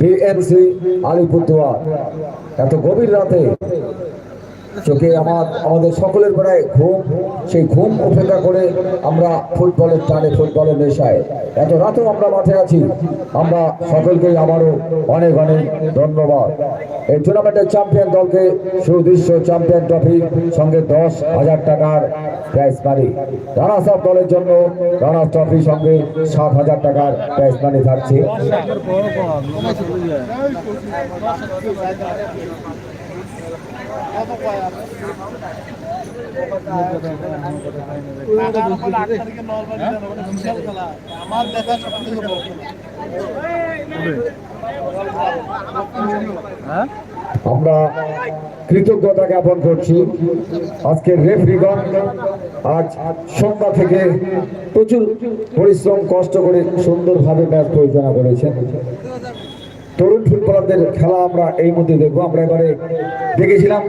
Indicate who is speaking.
Speaker 1: BNC Alipurduar. এত গভীর রাতে চোখে আমার, আমাদের সকলের প্রায় ঘুম, সেই ঘুম উপেক্ষা করে আমরা ফুটবলের টানে ফুটবলের নেশায়। এত রাতেও আমরা মাঠে আছি। আমরা সকলকেই আবারও অনেক অনেক ধন্যবাদ। এই টুর্নামেন্টের চ্যাম্পিয়ন দলকে সুদৃশ্য চ্যাম্পিয়ন ট্রফি সঙ্গে দশ হাজার টাকার প্রাইজ মানি আপ দলের জন্য রানার্স ট্রফি সঙ্গে সাত হাজার টাকার প্রাইজ মানি থাকছে।
Speaker 2: আমার দেখা থেকে বড়
Speaker 1: আমরা কৃতজ্ঞতা জ্ঞাপন করছি। আজকের রেফরিগণ আজ সন্ধ্যা থেকে প্রচুর পরিশ্রম, কষ্ট করে সুন্দরভাবে ম্যাচ পরিচালনা করেছেন তরুণ ফুটবলারদের খেলা আমরা এই মধ্যে দেখব। আমরা এবারে দেখেছিলাম